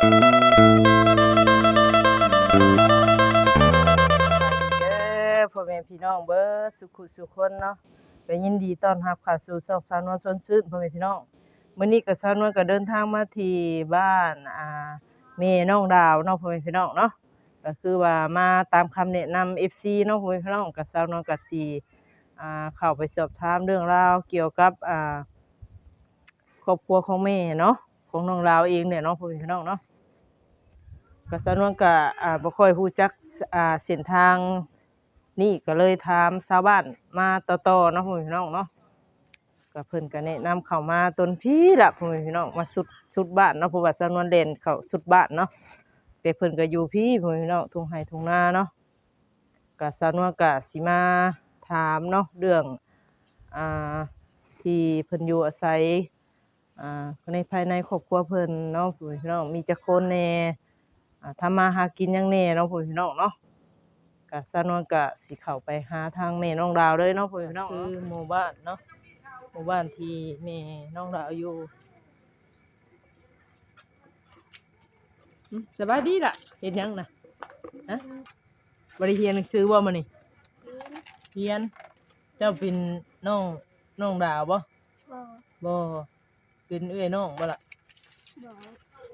พ่อแม่พี่น้องเบิดสุขุสุขคนเนาะก็ยินดีต้อนรับเข้าสู่ช่องสาวนวลชวนชื่นพ่อแม่พี่น้องมื้อนี้ก็สาวนวลก็เดินทางมาที่บ้านอ่าแม่น้องดาวเนาะพ่อแม่พี่น้องเนาะก็คือว่ามาตามคำแนะนำ FC เนาะพ่อแม่พี่น้องก็สาวนวลก็สิอ่าเข้าไปสอบถามเรื่องราวเกี่ยวกับอ่าครอบครัวของแม่เนาะของน้องดาวเองเนี่ยเนาะพ่อแม่พี่น้องเนาะ ก็สนวนก็อ่าบ่ค่อยรู้จักอ่าเส้นทางนี่ก็เลยถามชาวบ้านมาต่อๆเนาะพ่อแม่พี่น้องเนาะก็เพิ่นก็แนะนำเข้ามาต้นพี่ล่ะพ่อแม่พี่น้องมาสุดสุดบ้านเนาะเพราะว่าสนวนเล่นเข้าสุดบ้านเนาะแต่เพิ่นก็อยู่พี่พ่อแม่พี่น้องทุ่งไร่ทุ่งนาเนาะก็สนวนก็สิมาถามเนาะเรื่องอ่าที่เพิ่นอยู่อาศัยอ่าในภายในครอบครัวเพิ่นเนาะพี่น้องมีจักคนแน่ ทำมาหากินหยังแหน่เนาะพ่อพี่น้องเนาะกะสะนวนกะสิเข้าไปหาทางแม่น้องดาวเลยเนาะพ่อพี่น้องคือหมู่บ้านเนาะหมู่บ้านที่แม่น้องดาวอยู่อืมสบายดีล่ะเฮ็ดหยังน่ะฮะบ่ได้เรียนหนังสือบ่มื้อนี้เรียนเจ้าเป็นน้องน้องดาวบ่บ่บ่เป็นเอื้อยน้องบ่ล่ะบ่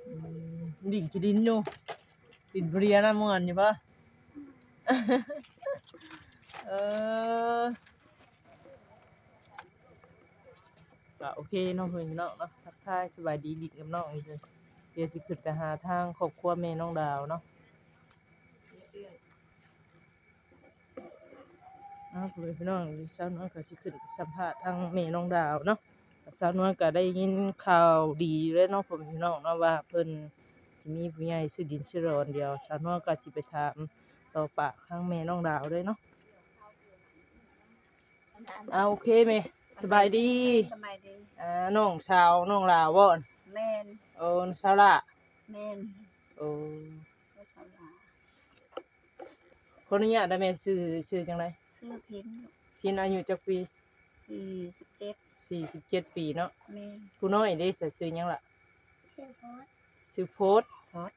อืม ดิ่งขี้ดินอยู่ดินเพลียนะม่วนอยู่ปะเออก็โอเคน้องเพื่อนเนาะเนาะทักทายสบายดีดิกับน้องอีกเลยเดี๋ยวสิขึ้นไปหาทางครอบครัวแม่น้องดาวเนาะเอาเพื่อนพี่น้องสาวน้อยก็สิขึ้นสัมภาษณ์ทางแม่น้องดาวเนาะสาวน้อยก็ได้ยินข่าวดีเลยเนาะผมพี่น้องเนาะว่าเพิ่น สิมีผู้ใหญ่ซื้อดินซื้อรอนเดียวสาวน้อยก็สิไปถามต่อปากทางแม่น้องดาวเลยเนาะเอาโอเคแม่สบายดีสบายดีอ่าน้องชาวน้องลาวบ่แม่นโอ้สาวละแม่นโอ้ก็สาวหลาคนนี้ได้แม่ชื่อชื่อจังไดชื่อพินพี่อายุจักปีสี่สิบเจ็ด47ปีเนาะแม่นผู้น้อยได้ใส่ชื่อหยังล่ะชื่อพอดชื่อโพสพ อด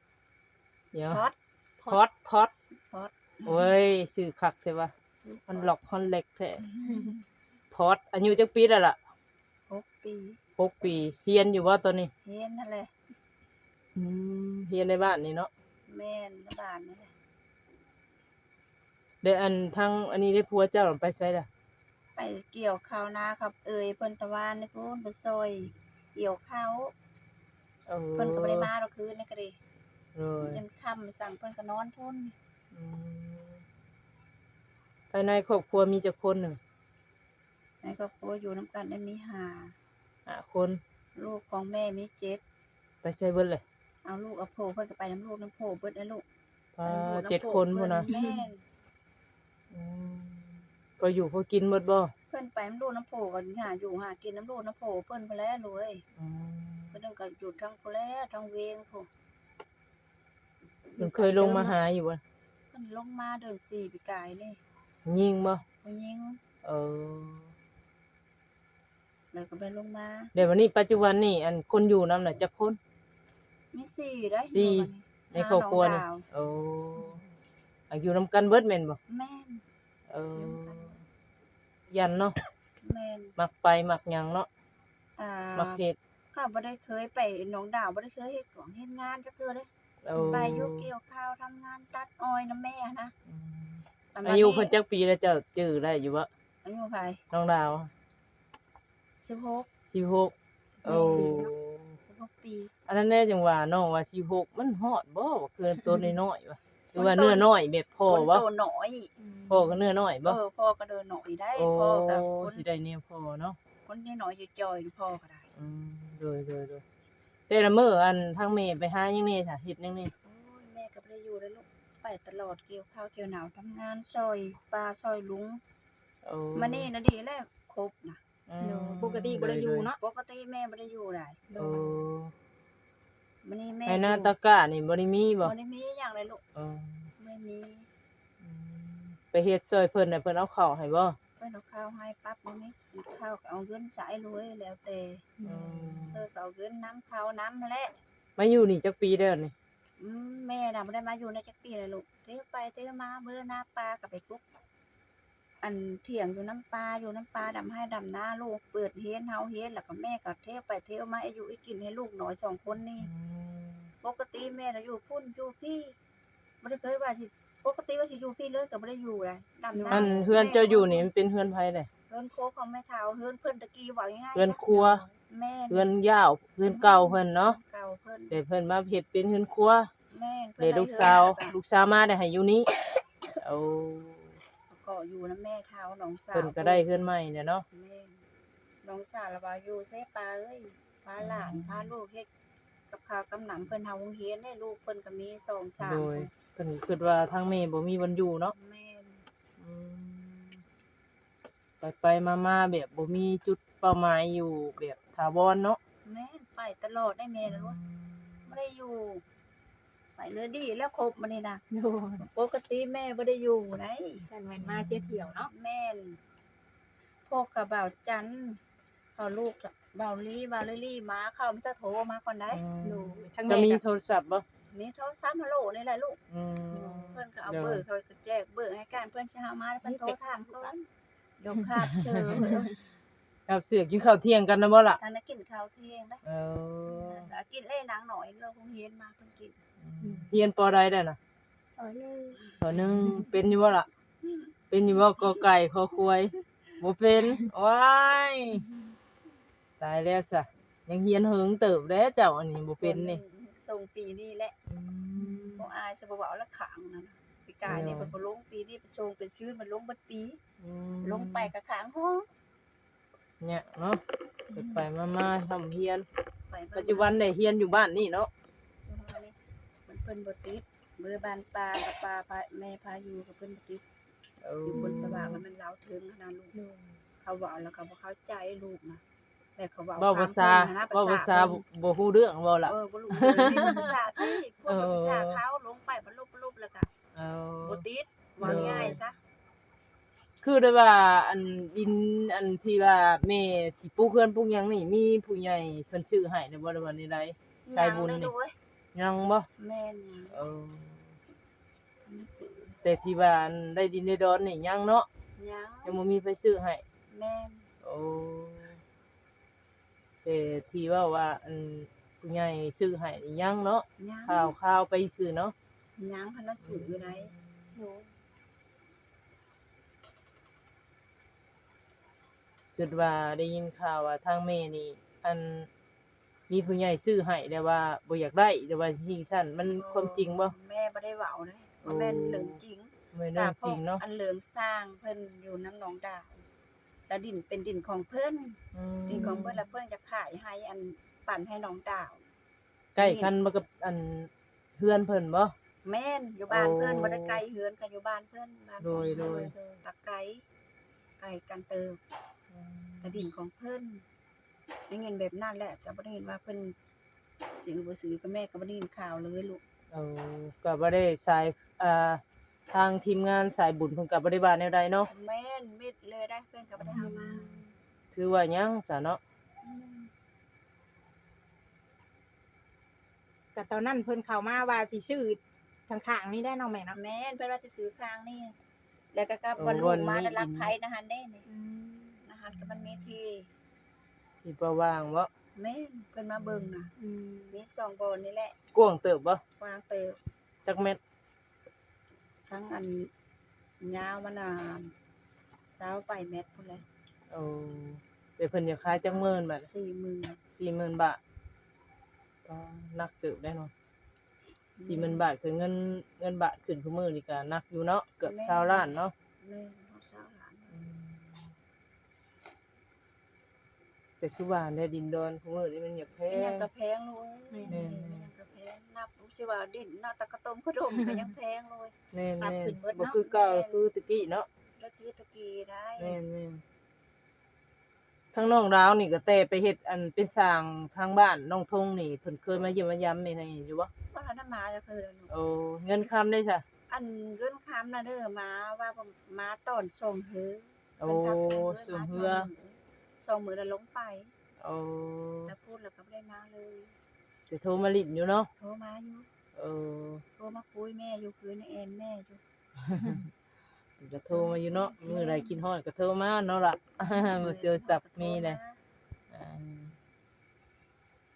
เดี๋ยวพอดพอดพอดพอดโอ้ยชื่อคักแท้ว่ามันหลอกฮอนเล็กแท้พอดอายุจักปีแล้วล่ะหกปีหกปีเฮียนอยู่ว่าตอนนี้เฮียนนั่นแหละอืมเฮียนในบ้านนี่เนาะแม่นบ้านนั่นแหละเดี๋ยวอันทั้งอันนี้ได้ผัวเจ้าไปใช้ล่ะไปเกี่ยวข้าวนาครับ เอ่ยเพิ่นตะวันนี่พุ่นไปซอยเกี่ยวข้าวเออเพิ่นก็บ่ได้มาดอกคืนนี่ก็ดี เลยยันค่ำสั่งเพิ่นก็นอนพุ่นอืมภายในครอบครัวมีจักคนหนึ่งในครอบครัวอยู่นํกันได้มีห้าอะคนลูกของแม่มีเจ็ดไปใช้เบิดเลยเอาลูกเอาโผล่เพิ่นก็ไปน้ำลูกน้ำโผล่เบิดนะลูกพาเจ็ดคนพุ่นนะแม่นอืมพออยู่พอกินหมดบ่เพิ่นไปน้ำลูกน้ำโผล่กันหาอยู่หากินน้ำลูกน้ำโผล่เพิ่นไปแล้วรวยอืมเพิ่นก็อยู่ทั้งโพแล้วทั้งเวงโผ ล่เพิ่นเคยลงมาหาอยู่บ่เพิ่นลงมาเดินสี่ปีกายนี่ยิงบ่ผู้หญิงเออแล้วก็ไปลงมาเดี๋ยววันนี้ปัจจุบันนี่อันคนอยู่นำน่ะจักคนมีสี่ได้สี่อยู่ในครอบครัวหานี่องดาวโอ้อะอยู่นํกันเบิดแม่นบ่แม่นเออยันเนาะแม่นมักไปมักหยังเนาะอ่ามักเฮ็ดข้าบ่ได้เคยไปหนองดาวบ่ได้เคยเฮ็ดของเฮ็ดงานจักเทื่อเด้ เออไปอยู่เกี่ยวข้าวทำงานตัดอ้อยนํแม่นะอืมแต่บัดอายุเพิ่นจักปีแล้วเจ้าจื้อได้อยู่บ่อายุไผน้องดาว16 16โอ้16ปีอันนั้นแน่จังว่าน้องว่า16มันฮอดบ่ว่าคือตัวน้อยๆวะหรือว่าเนื้อน้อยแบบพ่อคนบ่โตน้อยพ่อก็เนื้อน้อยบ่เออพ่อก็เดินหน่อยได้โอ้พ่อกับคนสิได้แนวพ่อเนาะคนที่หน่อยอยู่จอยๆพ่อก็ได้ อืมโดยๆๆ แต่ละมื้ออันทางแม่ไปหาหยังนี่จ้ะเฮ็ดหยังนี่โอ้ยแม่ก็บ่ได้อยู่แล้วลูกไปตลอดเกี่ยวข้าวเกี่ยวหนาวทำงานซอยปลาซอยลุงโอ้มานี่นะดีแล้วครบนะอืมปกติบ่ได้อยู่เนาะปกติแม่บ่ได้อยู่ได้โอ้มานี่แม่ให้หน้าตะกร้านี่บ่ได้มีบ่บ่ได้มีหยังเลยลูกอ๋อไม่มีอืมไปเฮ็ดซอยเพิ่นน่ะเพิ่นเอาข้าวให้บ่ เพิ่นเอาข้าวให้ปั๊บมื้อนี้กินข้าวก็เอาเงินใช้เลยแล้วแต่อืมเออก็เอาเงินน้ำข้าวน้ำนั่นแหละมาอยู่นี่จักปีแล้วนี่อืมแม่น่ะบ่ได้มาอยู่ในจักปีเลยลูกเที่ยวไปเที่ยวมาเบื่อหน้าปลาก็ไปกุ๊กอันเถียงอยู่น้ำปลาอยู่น้ำปลาดำให้ดำหน้าลูกเปิดเฮียนเฮาเฮียนแล้วก็แม่ก็เที่ยวไปเที่ยวมาอายุอีกินให้ลูกน้อยสองคนนี่ปกติแม่น่ะอยู่พุ่นอยู่พี่บ่ได้เคยว่าสิ ปกติว่าสิอยู่พี่เลยก็บ่ได้อยู่เลยดำหน้าอันเฮือนเจ้าอยู่นี่มันเป็นเฮือนไผเด้เฮือนโคกของแม่เฒ่าเฮือนเพิ่นตะกี้ว่าง่ายๆเฮือนครัว แม่นเฮือนยาวเฮือนเก่าเพิ่นเนาะเก่าเพิ่นแต่เพิ่นมาเฮ็ดเป็นเฮือนครัวแม่นเดี๋ยวลูกสาวลูกสาวมาได้ให้อยู่นี้เอาก็อยู่นำแม่เฒ่าน้องสาวเพิ่นก็ได้เฮือนใหม่เนี่ยเนาะแม่นน้องสาวละว่าอยู่เสปลาเอ้ยพาหลานพาลูกเฮ็ด กับข้าวกำหนำเพิ่นเฮาโรงเรียนได้ลูกเพิ่นก็มีสองสามโดยเพิ่นคิดว่าทางแม่บ่มีวันอยู่เนาะแม่นอืมไปไปมามาแบบบ่มีจุดเป้าหมายอยู่แบบถาวรเนาะแม่นไปตลอดได้แม่นะลูกบ่ได้อยู่ ไปเลยดีแล้วครบมานี่นะโดยปกติแม่บ่ได้อยู่ไหนฉันแม่นมาเชี่ยเที่ยวเนาะแม่นพวกกับบ่าวจันทร์เขาลูกบ่าลีบ่าวลิลี่มาเข้ามันจะโทรมาก่อนได้อืมโดยทั้งจะแม่มีกับโทรศัพท์บ่มีโทรศัพท์ฮัลโหลนี่แหละลูกอืมเพิ่อนก็เอาเบอร์เขาก็แจกเบอร์ให้กันเพิ่อนสิหามาแล้วเพิ่อนโทรถามก่อนยกคาดเชิญครับเสือกินข้าวเที่ยงกันนะบ่ล่ะทานได้กินข้าวเที่ยงนะเออสากินเล่นางหน่อยเราคงเฮียนมาเพิ่นกินเรียนปอใดได้น่ะเออเลยปอหนึงเป็นอยู่บ่ล่ะ เป็นอยู่บ่กอไก่ขอควายบ่เป็นว้าย ตายแล้วซะยังเฮียนเหิงเติบแล้วเจ้าอันนี้บ่เป็นนี่ส่งปีนี้แหละอืมบ่อายสิบ่เว้าละขังนั่นน่ะปีกายนี่เออเพิ่นบ่ลงปีนี้เป็นส่งเป็นชื่อมันลงเบัดปีอืมลงไปก็ขังห้องเนี่ยเนาะไปไปมามาทำเฮียนไปมาปัจจุบันได้เฮียนอยู่บ้านนี่เนาะมันเพิ่นบ่ติดเบอร์บ้านปลากับปลาพาแม่พาอยู่กับเพิ่นบ่ติดเอออยู่บนสว่างแล้วมันเล้าถึงขนาดลูกเขาเว้าแล้วก็บ่เข้าใจลูกนะ แต่เขาเว้าเว้าภาษาตมพิ่นนะเว้าภาษาเพิ่นบ่ฮู้เรื่องเว้าล่ะเออบ่รู้เลยนี่มันภาษาที่พวกเออภาษาเขาลงไปบรรลุบรรลุแล้วก็เอาบ่ติดว่าง่ายซะคือได้ว่าอันดินอันที่ว่าแม่สิปลูกเฮือนปลูกหยังนี่มีผู้ใหญ่เพิ่นซื้อให้ได้บ่ได้ว่าในใดใจบุญนี่ยังเลยลูกเอ้ยยังบ่แม่นยังเออมีสื่อแต่ที่ว่าอันได้ดินได้ดอนนี่ยังเนาะยังยังบ่มีไผซื้อให้แม่นโอ้ แต่ที่ว่าว่าอันผู้ใหญ่ซื้อให้นี่ยังเนาะยังข้าวข้าวไปซื้อเนาะยังพันละสื่ออยู่ไหนโหคิดว่าได้ยินข่าวว่าทางแม่นี่ อันมีผู้ใหญ่ซื้อให้แต่ว่าบ่อยากได้แต่ว่าจริงซั่นมันความจริงบ่แม่บ่ได้เว้านะว่าแม่นเรื่องจริงไม่เรื่องจริงเนาะอันเหลืองสร้างเพิ่นอยู่น้ำหนองดาว แล้วดินเป็นดินของเพิ่นอืมดินของเพิ่นแล้วเพิ่นจะขายให้อันปั่นให้หนองดาว ใกล้กันบ่กับอันเพื่อนเพิ่นบ่แม่นอยู่บ้านเพิ่นโอ้บ่ได้ไกลเฮือนกันอยู่บ้านเพิ่นบ้านโดยของโดยเพิ่นตะไกลไกลกันเติบแต่ดินของเพิ่นได้เงินแบบนั้นแหละแต่บ่ได้เห็นว่าเพิ่นซื้อบ่ซื้อกับแม่ก็บ่ได้ยินข่าวเลยลูกเออก็บ่ได้สายอ่า ทางทีมงานสายบุญเพิ่นก็บ่ได้ว่าแนวใดเนาะแม่นมิดเลยได้เพิ่นก็บ่ได้เอามาถือว่ายังซะเนาะอืมแต่ตอนนั้นเพิ่นเข้ามาว่าสิชื่อข้างๆนี่ได้เนาะแม่เนาะแม่นเพิ่นว่าจะซื้อครั้งนี้แล้วก็กลับวันลูกมาได้รักไผนะฮันเด้นี่อืมนะฮันก็มันมีที่ที่บ่ว่างบ่แม่นเพิ่นมาเบิ่งน่ะอืมมีสองบ่อนนี่แหละกว้างเติบบ่วางเติบจักเม็ด ทั้งอันยาวมันน่ะ20ไปเมตรพุ่นแหละโอ้แต่เพิ่นอยากขายจักหมื่นบาท40,000 40,000บาทก็นักเติบได้เนาะ40,000บาทคือเงินเงินบาทขึ้นทุกมื้อนี่ก็นักอยู่เนาะเกือบ20ล้านเนาะแม่นเฮาสาวหลานแต่คือว่าในดินดอนของมื้อนี้มันอยากแพเป็นหยังงก็แพงเลยแม่นเป็นหยังก็แพง นับสิว่าดินเนาะตะกะต้มขนมก็ยังแพงเลย แม่นปรับแม่นขึ้นเบิดบ่เนาะ คือเก่าแม่นคือตะกี้เนาะแล้วคือตะกี้ได้แม่นแม่นทั้งน้องดาวนี่ก็แต่ไปเฮ็ดอันเป็นสร้างทางบ้านน้องทงนี่เพิ่นเคยมาเยี่ยมมายามแม่นอยู่บ่ว่าทันได้มาจะคือแล้วหนูโอ้เงินคำได้จ้ะอันเงินค้ำน่ะเด้อมาว่าผมมาตอนส่งเฮือโอ้เพิ่นทักส่งมาเฮือส่งมือแล้วลงไป โอ้แล้วพูดแล้วก็บ่ได้มาเลย แต่โทรมาลิ้นอยู่เนาะโทรมาอยู่โอ้เออโทรมาคุยแม่อยู่คืนนี่แอนแม่อยู่จะโทรมาอยู่เนาะมื้อใดกินฮอดก็โทรมาเนาะล่ะบ่เจอสับมีเลยอ่า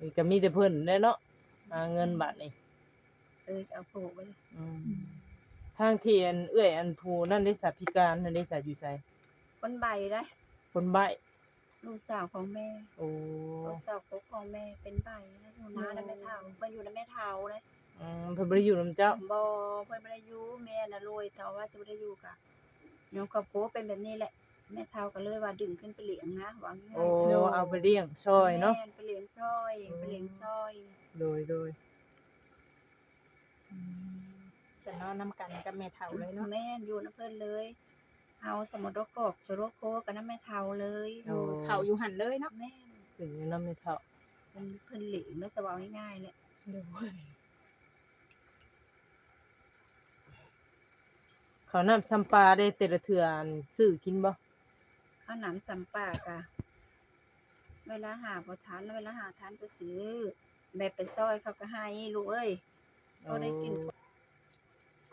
นี่ก็มีแต่เพิ่นแหละเนาะหาเงินบาทนี่เออเอาโผล่ไว้เลยอืมทางที่อันเอื้อยอันผู้นั่นได้สัตว์พิการนั่นได้สัตว์อยู่ไสคนใบได้คนใบ้ ลูกสาวของแม่ โอ้ลูกสาวกกของแม่เป็นใบแล้วอยู่น้าแล้วแม่เฒ่าไปอยู่แล้วแม่เฒ่าเลยอืมเพิ่นบ่ได้อยู่นํเจ้าบ่เพิ่นบ่ได้อยู่แม่น่ะรวยแต่ว่าสิบ่ได้อยู่กะยอมครอบครัวเป็นแบบนี้แหละ แม่เฒ่าก็เลยว่าดึงขึ้นไปเลี้ยงนะว่าง่ายโอ้เอาไปเลี้ยงช่อยเนาะแม่ไปเลี้ยงซอยไปเลี้ยงซอยโดยโดยจะนอนนํกันกับแม่เฒ่าเลยเนาะแม่อยู่นำเพิ่นเลย เอาสมุดรกกอกชโรโคกับน้ำแม่เฒ่าเลยโอ้เขาอยู่หันเลยเนาะแม่ถึงอยู่นำไม่เท่าเพิ่นเพิ่นเหลียงแล้วสว่าง่ายๆเลยโดยข้าวน้ำซ้ำปลาได้แต่ละเทื่ออันซื้อกินบ่ข้าวหนามสัมปากะเวลาหาบ่ทันเวลาหาทันก็ซื้อ แบบไปซอยเขาก็ให้ลูกเอ้ยก็ได้กิน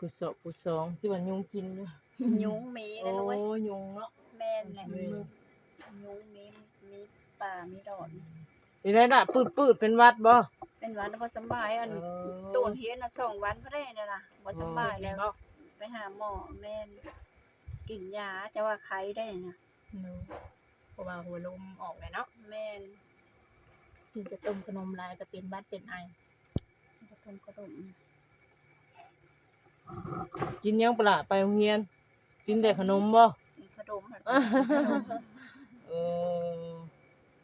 กุศลกุศลที่ว่ายุงกินเด้อยุ งหมีโอ้นะลูกเอ้ยยุงเนาะแม่นแหละอืมยุงมีมีป่ามีดอนนี่ได้น่ะปืดๆเป็นหวัดบ่เป็นหวันบ่สำบายอันเออตูนเฮียนน่ะสองวันพอได้นั่นน่ะบ่สำบายแล้วเนาะไปหาหมอแม่นกินยาจะว่าไข้ได้น่ะเนาะเพราะว่าหัวลมออกเลยเนาะแม่นกินจะต้มขนมลายก็เป็นบัดเป็นไอ กระทมกระดมกินยังปะล่ะไปโรงเรียน กินแต่ขนมบ่กินขนมหั่นเออ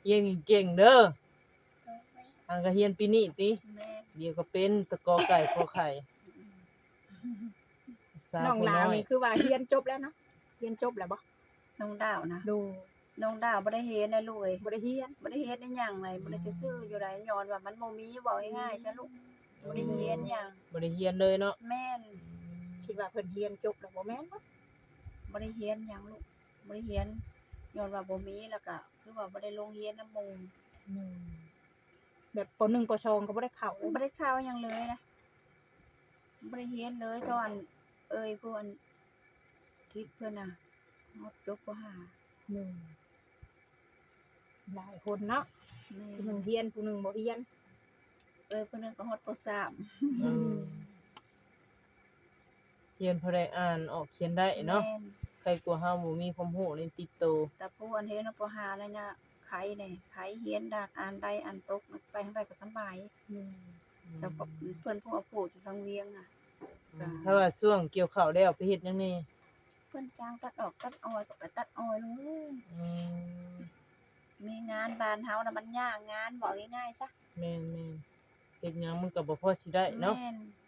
เรียนเก่งๆเด้ออันก็เรียนปีนี้ติแม่นเดี๋ยวก็เป็นตะกอไก่ขอไข่สาน้องผู้ลาน้อยนี่คือว่าเรียนจบแล้วเนาะเรียนจบแล้วบ่น้องดาวนะดูน้องดาวบ่ได้เฮ็ดได้ลูกเอ้ยบ่ได้เรียนบ่ได้เฮ็ดได้หยังเลยบ่ได้จะซื้ออยู่ไดย้อนว่ามันบ่มีเว้าง่ายๆซะลูกบ่ได้เฮ็ดหยังบ่ได้เรียนเลยเนาะแม่นคิดว่าเพิ่นเรียนจบแล้วบ่แม่นเนาะ บ่ได้เฮ็ดหยังลูกบ่ได้เฮ็ดย้อนว่าบ่มีแล้วก็คือว่าบ่ได้ลงเรียนนำหมู่แบบปหนึ่งปสองก็บ่ได้เข้าบ่ได้ข่าวหยังเลยนะบ่ได้เฮ็ดเลยตอนเอ้ยพวกอันทิศเพิ่นน่ะฮอดจบบ่หาหนึ่งหลายคนเนาะแม่ผู้หนึ่งเรียนผู้หนึ่งบ่เรียนเอ้ยเพิ่นนนก็ฮอดปสาม เออเรียนพอได้อ่านออกเขียนได้เนาะแม่นใครกลัวเฮาบ่มีความรู้ในติดโตวแต่ผู้อันเฮ็ดนปหาแล้วเนี่ยไขเนี่ยไขเฮียนดากอ่านได้อ่านตกไปทางใดก็สำบายแต่พอเพิ่นผู้เอาผู้อยู่ทางเวียงน่ะ อืมถ้าว่าช่วงเกี่ยวข้าวแล้วไปเฮ็ดหยังนี่เพิ่นจ้างตัดออกตัดอ้อยก็ไปตัดอ้อยลงเลยอืมมีงานบ้านเฮาน่ะมันยากงานบอกง่ายๆซะแม่นๆเฮ็ดหยังมันก็บ่พอสิได้เนาะ แม่นเ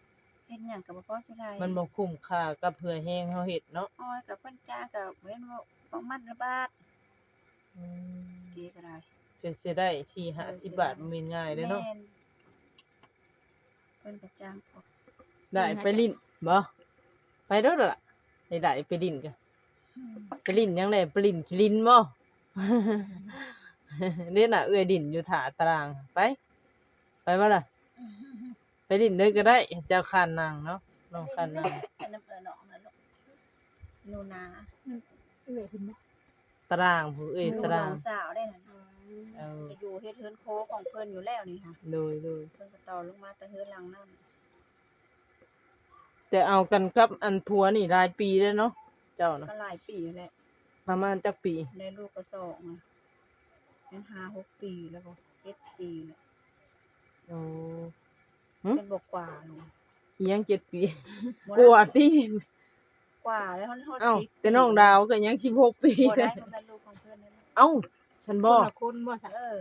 ฮ็ดหยังก็บ่พอสิได้มันบ่คุ้มค่ากับเพื่อแฮงเฮาเฮ็ดเนาะอ้อยกับเพิ่นจ้างก็เว้นว่าประมาณละบาทอืมเกี่ก็ได้เพื่อสิได้4 50บาทบ่แม่นง่ายเด้อเนาะแม่นเพิ่นก็จ้างพอได้ไปลิ้นบ่ไปเด้อล่ะได้ได้ไปลิ้นกันอืมไปลิ้นยังไงไปลิ้นขี้ลิ้นบ่ เนี่ยน่ะเอื้อยดินอยู่ถาตารางไป ไปบ่ล่ะไป ลิ้นเลยก็ได้เจ้าคานนางเนาะน้องคานนางเป็นน้ำเอิ้นน้องนั่นลูกหนูนาเอ้ยเพิ่นบ่ตารางผู้เอ้ยหนูตารางน้องสาวได้นั่นเออจะอยู่เฮ็ดเฮือนโคของเพิ่นอยู่แล้วนี่ค่ะโดยโดยเพิ่นก็ต่อลงมาแต่เฮือนหลังนั่นแต่เอากันกับอันผัวนี่หลายปีแล้วเนาะเจ้านะก็หลายปีแหละประมาณจักปีได้ลูกก็สองอะเป็นห้าหกปีแล้วก็เจ็ดปีแล้วโอ้ เป็นบกกว่าลูกอีหยังเจ็ดปีบ่กว่าติกว่าแล้วฮอดฮอดเอ้า สิบแต่น้องดาวก็ยัง16ปีบ่ได้มันเป็นลูกของเพิ่นนั่นแหละเอ้า ฉันคบ่นละคนบ่ซะเออ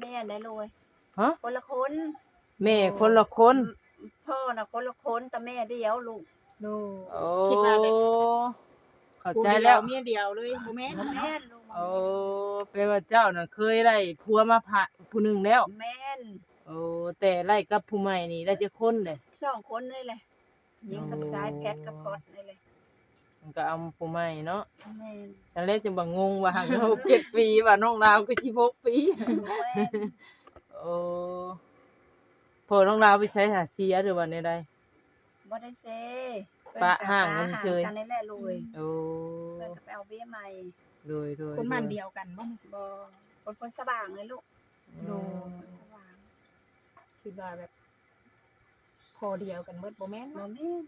แม่ได้เลยฮะ คนละคนแม่คนละคน พ่อน่ะคนละคนแต่แม่เดียวลูกโดโอ้คิดว่าแบบ เข้าใจแล้วผู้เดียเมียเดียวเลยบ่แม่นบ่เนาะแม่นลูกโอ้แปลว่าเจ้าน่ะเคยได้ผัวมาผ่าผู้หนึงแล้ว แม่น โอ้แต่ไล่กับผู้ใหม่นี่ได้จะคนเลยสองคนนี่แหละยิงกับซ้ายแพทย์กับพอดนี่เลยมันก็เอาผู้ใหม่เนาะแม่นตอนแรกจึงบ่งงว่าห่างกันหกเจ็ดปีว่าน้องดาวคือสิบหกปี แม่นโอ้พอน้องดาวไปใช้หาเสียหรือว่าในใด บ่ได้เซปะห่างกันเฉย กันนี่แหละเลยโอ้เพิ่นก็ไปเอาเบี้ยใหม่โดยโดยคนบ้านเดียวกันบ่ บ่คนคนสว่างเลยลูกโดคนสว่าง คิดว่าแบบ พอเดียวกันเบิดบ่แม่นบ่เนาะแม่น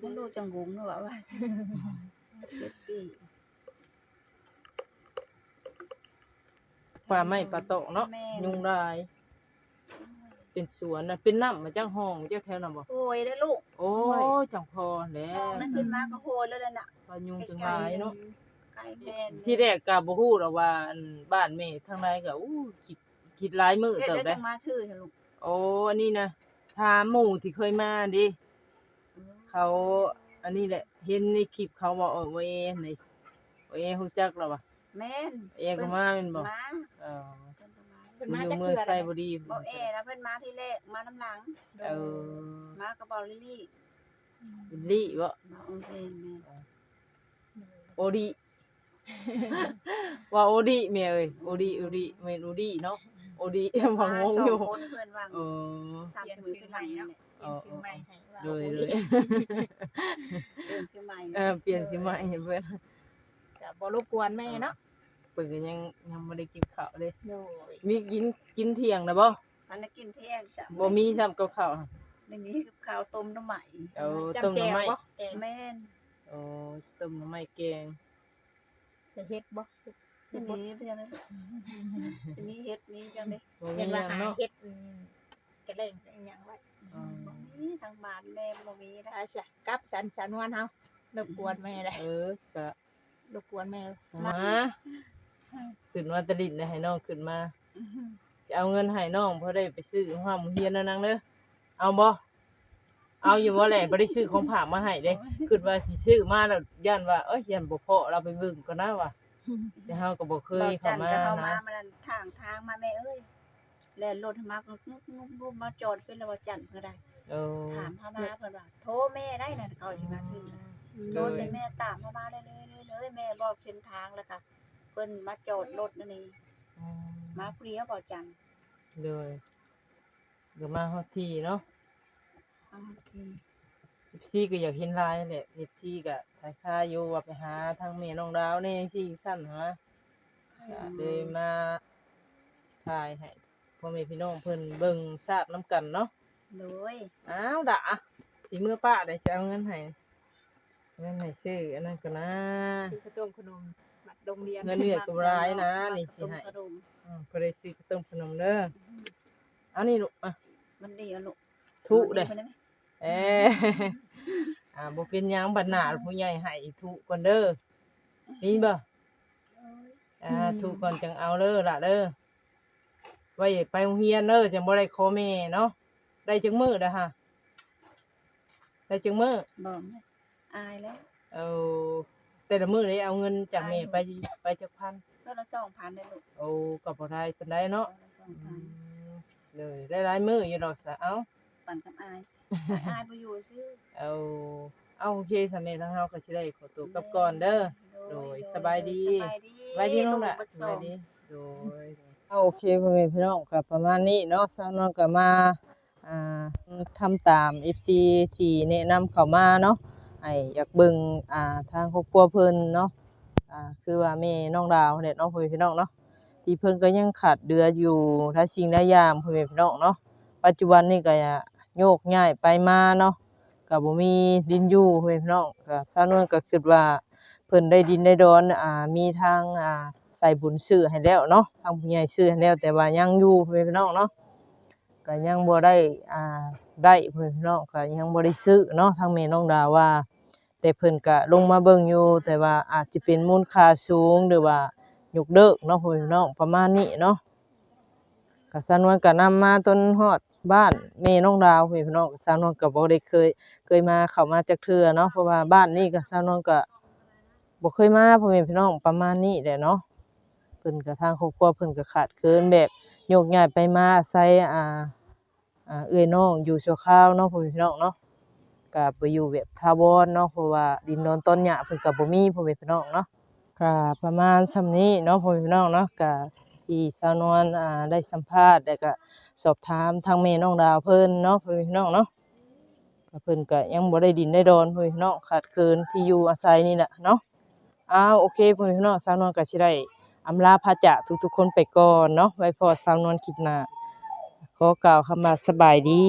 บ่รู้จังงงเนาะว่าว่าเจ็ดปีปลาไม้ปลาโตะเนาะแม่ยุงลาย เป็นสวนน่ะเป็นน้ำมาจังห้องจังแถวน่ะบ่โอ้ยเด้อลูกโอ้ยจังพอแล้วนั่นขึ้นมาก็โหยแล้วน่ะปลายุงจังหลายเนาะ ไก่แม่นที่แรกก็บ่ฮู้หรอกว่าอันบ้านแม่ทางใดก็อู้คิด คิดหลายมื้อเฮ็ดเติบได้ได้จังมาถือเถอะลูกโอ้อันนี้นะถามหมู่ที่เคยมาดิเขาอันนี้แหละ เห็นในคลิปเขาบอกเออว่าเอนี่ว่าเอฮู้จักแล้วว่ะแม่นเอก็มาแม่นบ่มาเออเพิ่นก็มาเพิ่นอมายู่จากเมืองเทื่อไซบุรีบ่เอนะเพิ่นมาที่แรกมาน้ำหลัง เออมากับบ่ลิลลี่บิลลี่บ่มาองค์เพลงแม่โอดิว่าโอดิแม่เอ้ยโอดิโอดิแม่นโอดิเนาะ โอดิบ่งงอยู่มาสคนเพิ่นว่างเออสามสิบมือขึ้นหลังนี่แหละเปลี่ยนชื่อใหม่ให้ว่าโดยโอ้โดยเดินชื่อใหม่เออเปลี่ยนสิใหม่ให้เพิ่นก็บ่รบกวนแม่เนาะเพิ่นก็ยังยังบ่ได้กินข้าวเลยโดยมีกินกินเที่ยงนะบ่มันน่ะกินเที่ยงจ้ะบ่มีซ้ำกับข้าวไม่มีกับข้าวต้มน้ำใหม่เอาจำต้มหน่อไม้แจ่วบ่แกงแม่นโอ้ต้มหน่อไม้แกงจะเฮ็ดบ่ สิมีเพื่อนนะสิมีเฮ็ดมีจังได๋บ่มีเห็นหว่ายังหาเนาะเฮ็ดอืมกระเล่งอหยังไว้อืมบ่มีทางบ้านแม่บ่มีนะอาจ้ะกลับสันสันวนเฮารบกวนแม่เลยเออก็รบกวนแม่มาขึ้นมาตะลิดนะให้น้องขึ้นมาจะเอาเงินให้น้องเพราะได้ไปซื้อห้าหมูเฮียนแล้วนางเด้อเอาบ่เอาอยู่บ่แหละบ่ได้ซื้อของฝากมาให้เด้คิดว่าสิซื้อมาแล้วย่านว่าเอ้ยย่านบ่พอเราไปเบิ่งก่อนนะว่ะ แต่เฮาก็บ่เคยเข้ามาเข้ามานะมันนั่นทางทางมาแม่เอ้ยแล่นรถมาก็นุกๆๆมาจอดเป็นแล้วว่าจันทร์ก็ได้เออถามเขามาเพิ่นว่าโทรแม่ได้นั่นเขาสิมาคือโทรใส่แม่ตามเขามาได้เลยเลยเลยแม่บอกเส้นทางแล้วค่ะเพิ่นมาจอดรถนั่นนี่มาเปรียบ่จันเลยก็มาฮอดที่เนาะโอเค FC ก็อยากเห็นลายแหละ FC ก็ถ่ายค่าอยู่ว่าไปหาทางแม่น้องดาวนี่สิซั่นหาก็เลยมาถ่ายให้พ่อแม่พี่น้องเพิ่นเบิ่งทราบนํกันเนาะเลยอ้าวดะสิมือป้าได้สิเอาเงินให้เงินให้ซื้ออันนั้นก็นะ คือข้าวต้มขนมบัดโรงเรียนเงินเดือนก็บ่หลายนะนี่สิให้ ขนมอืมก็ได้ซื้อขนมขนมเด้อเอานี่ลูกอะมันดีอะลูกทุเด้มันดีไหม เอ้อ่าบ่เป็นหยังบัดหน้าผู้ใหญ่ให้ทุก่อนเด้อนี่บ่อ่าทุก่อนจังเอาเด้อล่ะเด้อไว้ไปโรงเรียนเด้อจังบ่ได้ขอแม่เนาะได้จังมื้อเด้อฮะได้จังมื้อบอกแม่อายแล้วเอาแต่ละมื้อได้เอาเงินจากแม่ไปไปจักพันก็ละ2,000ได้ลูกโอ้ก็บ่ได้ปานใดเนาะก็ละอื2,000มเลยได้หลายมื้ออยู่ดอกซะเอา ปั่นกับอาย อายบ่อยู่ซื่อเอาเอาโอเคสำเร็จทางเฮาก็สิได้ขอตัวกลับก่อนเด้อ โดยสบายดี สบายดีสบายดีน้องละลูกสบายดีโดยโอเคพ่อแม่พี่น้องก็ประมาณนี้เนาะสาวน้องก็มาอ่าทำตาม FC ที่แนะนำเข้ามาเนาะให้อยากเบิ่งอ่าทางครอบครัวเพิ่นเนาะอ่าคือว่าแม่น้องดาวเนี่ยเนาะพ่อแม่พี่น้องเนาะที่เพิ่นก็ยังขาดเดืออยู่ถ้าสิ่งใดอย่างพ่อแม่พี่น้องเนาะปัจจุบันนี้ก็ โยกย้ายไปมาเนาะก็บ่มีดินอยู่พ่อแม่พี่น้องก็สาวนวลก็คิดว่าเพิ่นได้ดินได้ดอนอ่ามีทางอ่าใส่บุญซื้อให้แล้วเนาะทางผู้ใหญ่ซื้อให้แล้วแต่ว่ายังอยู่เพื่อนน้องเนาะก็ยังบ่ได้อ่าได้เพื่อนน้องก็ยังบ่ได้ซื้อเนาะทางแม่น้องดาว่า แต่เพิ่นก็ลงมาเบิ่งอยู่ แต่ว่าอาจจะเป็นมูลค่าสูงหรือว่ายกเลิกเนาะเพื่อนน้องประมาณนี้เนาะก็สานวนก็นำมาต้นฮอด บ้านแม่น้องดาวมีพี่น้องสานวนก็บ่ได้เคย เคยมาเข้ามาจักเทือเนาะเพราะว่าบ้านนี้ก็สานวนก็บ่เคยมาพ่อแม่พี่น้องประมาณนี้แหละเนาะเพิ่นก็ทางครอบครัวเพิ่นก็ขาดเคินแบบโยกย้ายไปมาอาศัยอ่าอ่าเอื้อยน้องอยู่ชั่วคราวเนาะพ่อแม่พี่น้องเนาะก็ไปอยู่แบบถาวรเนาะเพราะว่าดินโดนต้นหญ้าเพิ่นก็บ่มีพ่อแม่พี่น้องเนาะก็ประมาณส่ำนี้เนาะพ่อแม่พี่น้องเนาะก็ ทที่สาวนวลอ่าได้สัมภาษณ์แล้วก็สอบถามทางแม่น้องดาวเพิ่นเนาะพ่อแม่พี่น้องเนาะก็เพิ่นก็ยังบ่ได้ดินได้ดอนพ่อแม่พี่น้องขาดเคินที่อยู่อาศัยนี่แหละเนาะอ้าวโอเคพ่อแม่พี่น้องสาวนวลก็สิได้อำลาพระจาทุกๆคนไปก่อนเนาะไว้พอสาวนวลคลิปหน้าขอกล่าวคำว่าสบายดี